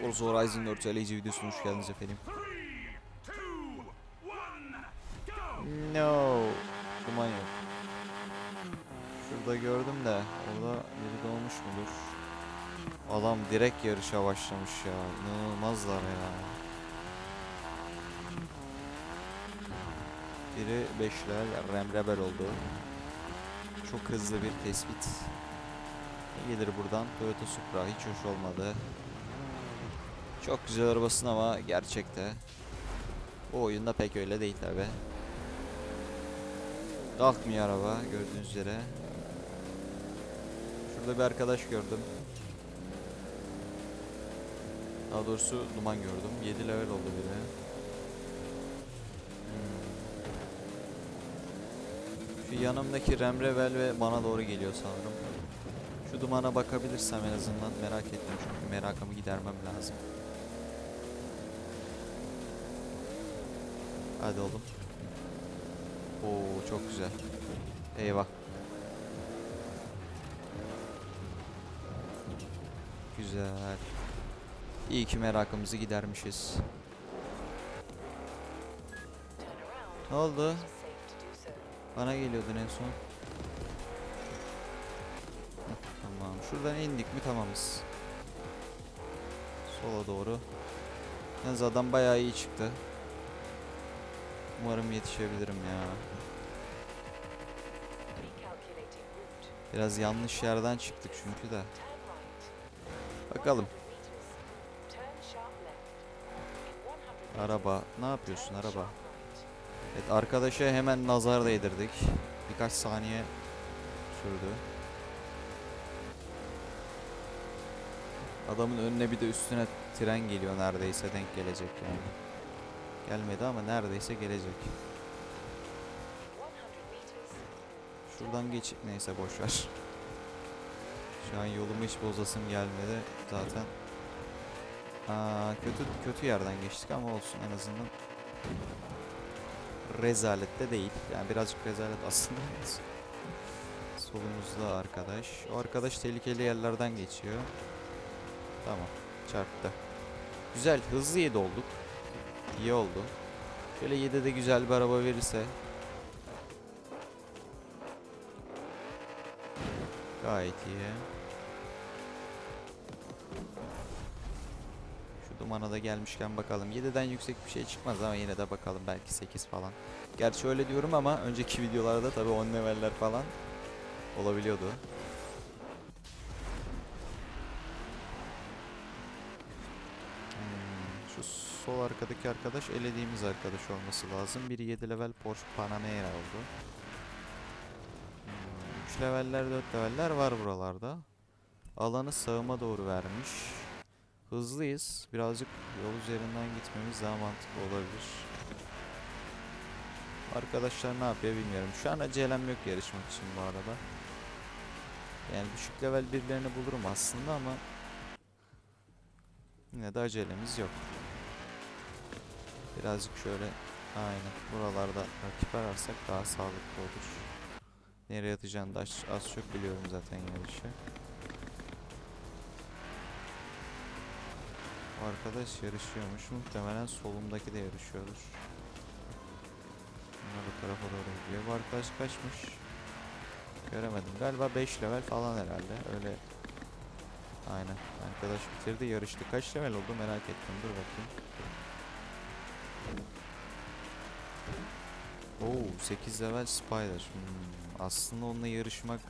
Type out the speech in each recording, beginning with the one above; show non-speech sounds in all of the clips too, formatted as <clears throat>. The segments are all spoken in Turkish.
Forza Horizon 4 LG videosuna hoş geldiniz efendim. No. Duman yok. Şurada gördüm de orada biri doğmuş mudur? Adam direkt yarışa başlamış ya. İnanılmazlar ya. Biri 5'ler Rem Rebel oldu. Çok hızlı bir tespit. Ne gelir buradan? Toyota Supra hiç hoş olmadı. Çok güzel arabasın ama gerçekte. Bu oyunda pek öyle değil tabi. Kalkmıyor araba gördüğünüz üzere. Şurada bir arkadaş gördüm. Daha doğrusu duman gördüm. 7 level oldu biri. Hmm. Şu yanımdaki Remrevel ve bana doğru geliyor sanırım. Şu dumana bakabilirsem en azından merak ettim çünkü merakımı gidermem lazım. Hadi oğlum. Oo çok güzel. Eyvah. Güzel. İyi ki merakımızı gidermişiz. Ne oldu? Bana geliyordun en son. Tamam. Şuradan indik mi tamamız. Sola doğru. Yalnız adam bayağı iyi çıktı. Umarım yetişebilirim ya. Biraz yanlış yerden çıktık çünkü de. Bakalım. Araba. Ne yapıyorsun araba? Evet arkadaşa hemen nazar değdirdik. Birkaç saniye sürdü. Adamın önüne bir de üstüne tren geliyor neredeyse denk gelecek yani. Gelmedi ama neredeyse gelecek. Şuradan geç neyse boş ver. Şu an yolumu hiç bozasım gelmedi zaten. Aa, kötü kötü yerden geçtik ama olsun en azından. Rezalet de değil. Yani birazcık rezalet aslında. <laughs> Solumuzda arkadaş. O arkadaş tehlikeli yerlerden geçiyor. Tamam. Çarptı. Güzel. Hızlı 7 olduk. İyi oldu. Şöyle 7'de güzel bir araba verirse. Gayet iyi. Şu dumana da gelmişken bakalım. 7'den yüksek bir şey çıkmaz ama yine de bakalım belki 8 falan. Gerçi öyle diyorum ama önceki <laughs> videolarda tabii 10 leveller falan olabiliyordu. Sol arkadaki arkadaş elediğimiz arkadaş olması lazım. Biri 7 level Porsche Panamera oldu. 3 leveller 4 leveller var buralarda. Alanı sağıma doğru vermiş. Hızlıyız. Birazcık yol üzerinden gitmemiz daha mantıklı olabilir. Arkadaşlar ne yapıyor bilmiyorum. Şu an acelem yok yarışmak için bu arada. Yani düşük level birilerini bulurum aslında ama yine de acelemiz yok. Birazcık şöyle aynen buralarda rakip ararsak daha sağlıklı olur. Nereye atacağını da az az çok biliyorum zaten yarışı. O arkadaş yarışıyormuş. Muhtemelen solumdaki de yarışıyordur. Bunlar bu tarafa doğru gidiyor. Bu arkadaş kaçmış? Göremedim. Galiba 5 level falan herhalde. Öyle. Aynen. Arkadaş bitirdi yarıştı. Kaç level oldu merak ettim. Dur bakayım. Oo 8 level Spider. Hmm, aslında onunla yarışmak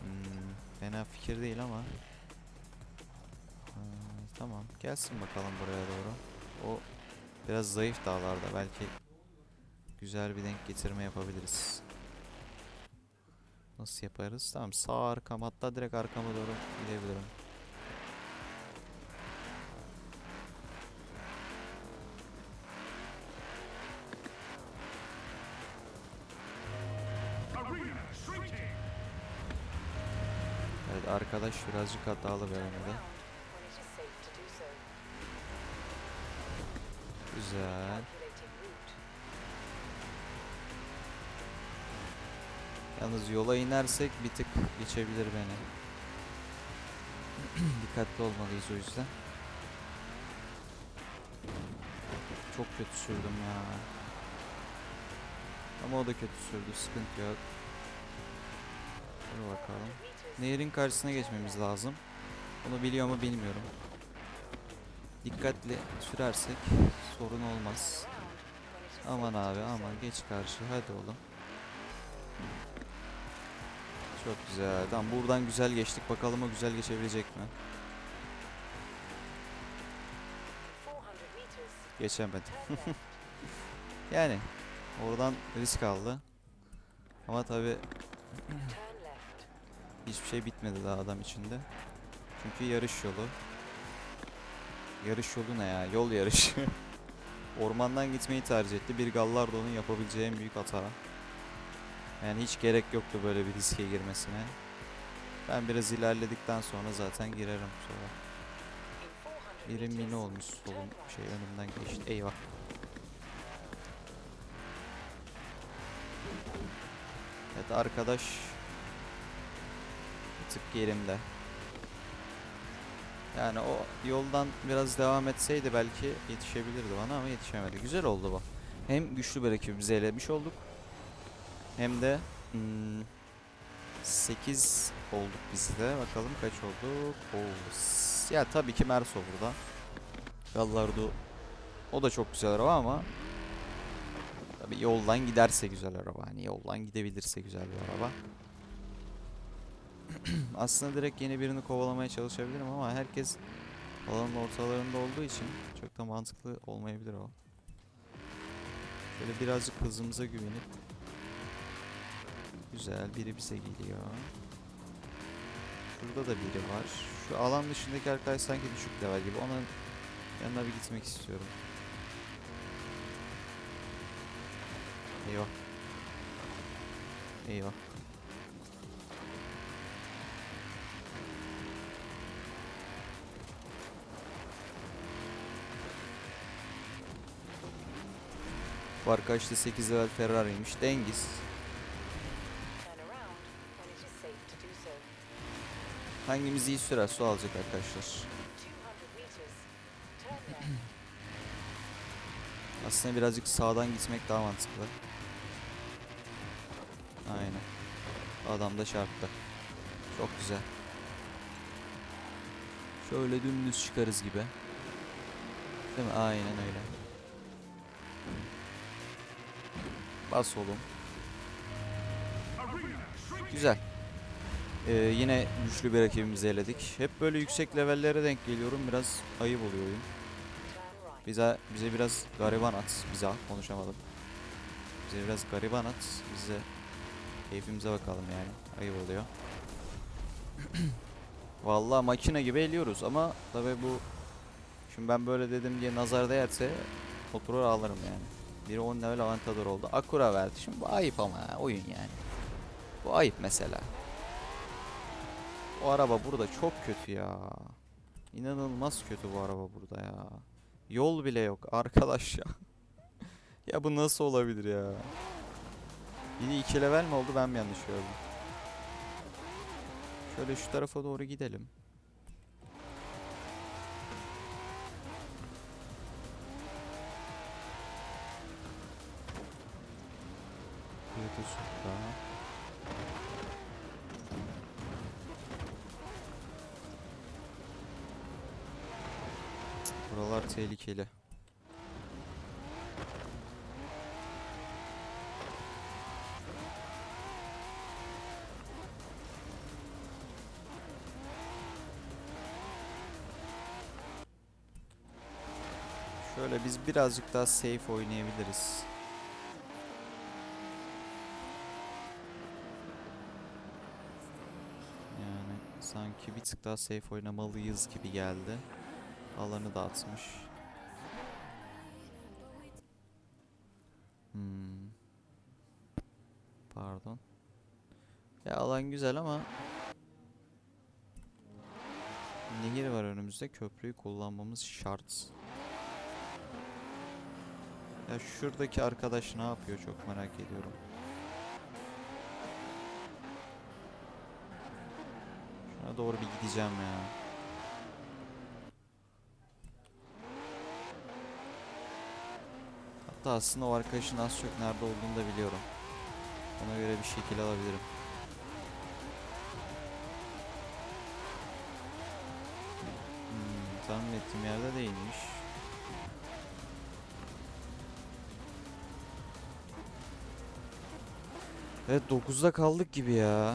hmm, fena fikir değil ama. Ha, tamam gelsin bakalım buraya doğru. O biraz zayıf dağlarda belki güzel bir denk getirme yapabiliriz. Nasıl yaparız? Tamam sağ arkam hatta direkt arkama doğru gidebilirim. Evet arkadaş birazcık hatalı bir anında. Güzel. Yalnız yola inersek bir tık geçebilir beni. <clears throat> Dikkatli olmalıyız o yüzden. Çok kötü sürdüm ya. Ama o da kötü sürdü. Sıkıntı yok. Dur bakalım. Nehrin karşısına geçmemiz lazım. Onu biliyor mu bilmiyorum. Dikkatli sürersek sorun olmaz. Aman abi aman geç karşı hadi oğlum. Çok güzel. Tamam buradan güzel geçtik. Bakalım o güzel geçebilecek mi? Geçemedi. <laughs> Yani oradan risk aldı. Ama tabi hiçbir şey bitmedi daha adam içinde. Çünkü yarış yolu. Yarış yolu ne ya? Yol yarışı. <laughs> Ormandan gitmeyi tercih etti. Bir Gallardo'nun yapabileceği en büyük hata. Yani hiç gerek yoktu böyle bir riske girmesine. Ben biraz ilerledikten sonra zaten girerim sonra. Biri mini olmuş solum şey önümden geçti. Eyvah. Evet arkadaş bir tık yerimde. Yani o yoldan biraz devam etseydi belki yetişebilirdi bana ama yetişemedi. Güzel oldu bu. Hem güçlü bir rakibimizi elemiş olduk. Hem de hmm, 8 olduk biz de. Bakalım kaç olduk. Oo, ya tabii ki Merso burada. Gallardo o da çok güzel araba ama tabii yoldan giderse güzel araba. Hani yoldan gidebilirse güzel bir araba. <clears throat> Aslında direkt yeni birini kovalamaya çalışabilirim ama herkes alanın ortalarında olduğu için çok da mantıklı olmayabilir o. Şöyle birazcık hızımıza güvenip Güzel biri bize geliyor. Şurada da biri var. Şu alan dışındaki arkadaş sanki düşük level gibi. Onun yanına bir gitmek istiyorum. Eyvah. Eyvah. Arkadaş da 8 level Ferrari'ymiş. Dengiz. Hangimiz iyi sürer su alacak arkadaşlar. <clears throat> Aslında birazcık sağdan gitmek daha mantıklı. Aynen. Adam da çarptı. Çok güzel. Şöyle dümdüz çıkarız gibi. Değil mi? Aynen öyle. Bas oğlum. Güzel. Ee, yine güçlü bir rakibimizi eledik. Hep böyle yüksek levellere denk geliyorum. Biraz ayıp oluyor oyun. Bize bize biraz gariban at. Bize konuşamadım. Bize biraz gariban at. Bize keyfimize bakalım yani. Ayıp oluyor. <clears throat> Vallahi makine gibi eliyoruz ama tabii bu şimdi ben böyle dedim diye nazar değerse oturur ağlarım yani. Biri 10 level avantador oldu. Akura verdi. Şimdi bu ayıp ama oyun yani. Bu ayıp mesela. O araba burada çok kötü ya. İnanılmaz kötü bu araba burada ya. Yol bile yok arkadaş ya. <laughs> ya bu nasıl olabilir ya? Biri 2 level mi oldu ben mi yanlış gördüm? Şöyle şu tarafa doğru gidelim. Kıyıda sokta. Buralar tehlikeli. Şöyle biz birazcık daha safe oynayabiliriz. Yani sanki bir tık daha safe oynamalıyız gibi geldi. Alanı dağıtmış. Hmm. Pardon. Ya alan güzel ama Nehir var önümüzde. Köprüyü kullanmamız şart. Ya şuradaki arkadaş ne yapıyor çok merak ediyorum. Şuna doğru bir gideceğim ya. Hatta aslında o arkadaşın az çok nerede olduğunu da biliyorum. Ona göre bir şekil alabilirim. Hmm, tahmin ettiğim yerde değilmiş. Evet 9'da kaldık gibi ya.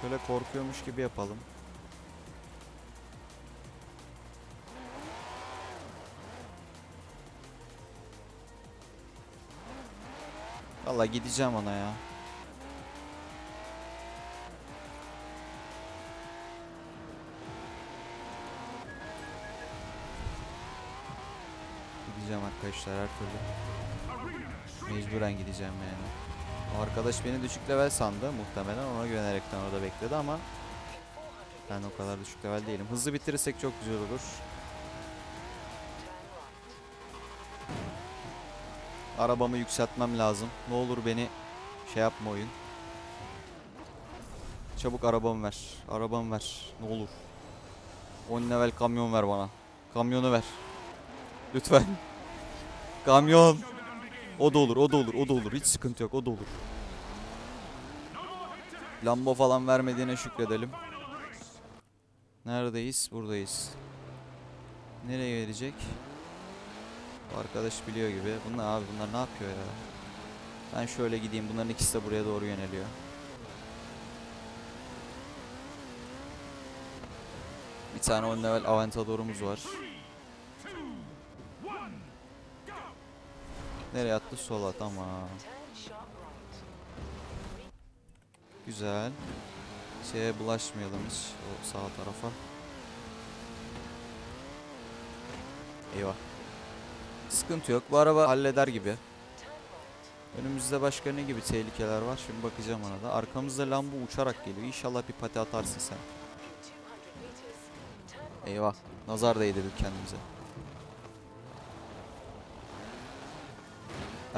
Şöyle korkuyormuş gibi yapalım. Vallahi gideceğim ona ya. Gideceğim arkadaşlar her türlü. Mecburen gideceğim yani. Arkadaş beni düşük level sandı muhtemelen ona güvenerekten orada bekledi ama ben o kadar düşük level değilim. Hızlı bitirirsek çok güzel olur. Arabamı yükseltmem lazım. Ne olur beni şey yapma oyun. Çabuk arabamı ver. Arabamı ver. Ne olur. 10 level kamyon ver bana. Kamyonu ver. Lütfen. Kamyon. O da olur, o da olur, o da olur. Hiç sıkıntı yok, o da olur. Lambo falan vermediğine şükredelim. Neredeyiz? Buradayız. Nereye gelecek? Bu arkadaş biliyor gibi. Bunlar abi bunlar ne yapıyor ya? Ben şöyle gideyim. Bunların ikisi de buraya doğru yöneliyor. Bir tane 10 level Aventador'umuz var. Nereye attı? Sola tamam. Güzel. Şeye bulaşmayalım hiç o sağ tarafa. Eyvah. Sıkıntı yok. Bu araba halleder gibi. Önümüzde başka ne gibi tehlikeler var? Şimdi bakacağım ona da. Arkamızda Lambo uçarak geliyor. İnşallah bir pati atarsın sen. Eyvah. Nazar değdirdik kendimize.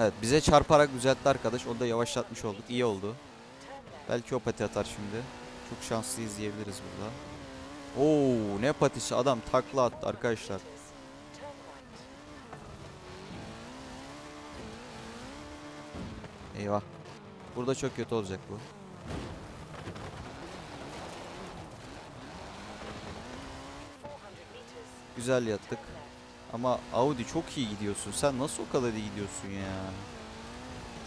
Evet bize çarparak düzeltti arkadaş. Onu da yavaşlatmış olduk. İyi oldu. Belki o pati atar şimdi. Çok şanslı izleyebiliriz burada. Oo ne patisi adam takla attı arkadaşlar. Eyvah. Burada çok kötü olacak bu. Güzel yattık. Ama Audi çok iyi gidiyorsun. Sen nasıl o kadar iyi gidiyorsun ya?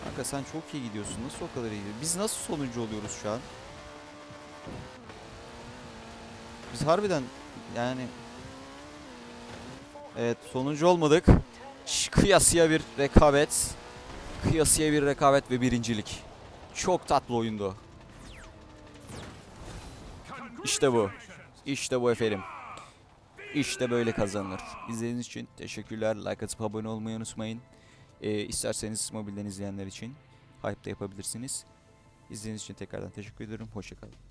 Kanka sen çok iyi gidiyorsun. Nasıl o kadar iyi? Biz nasıl sonuncu oluyoruz şu an? Biz harbiden yani Evet sonuncu olmadık. Şş, Kıyasıya bir rekabet. Kıyasıya bir rekabet ve birincilik. Çok tatlı oyundu. İşte bu. İşte bu efendim. İşte böyle kazanılır. İzlediğiniz için teşekkürler. Like atıp abone olmayı unutmayın. Ee, isterseniz mobilden izleyenler için hype de yapabilirsiniz. İzlediğiniz için tekrardan teşekkür ederim. Hoşçakalın.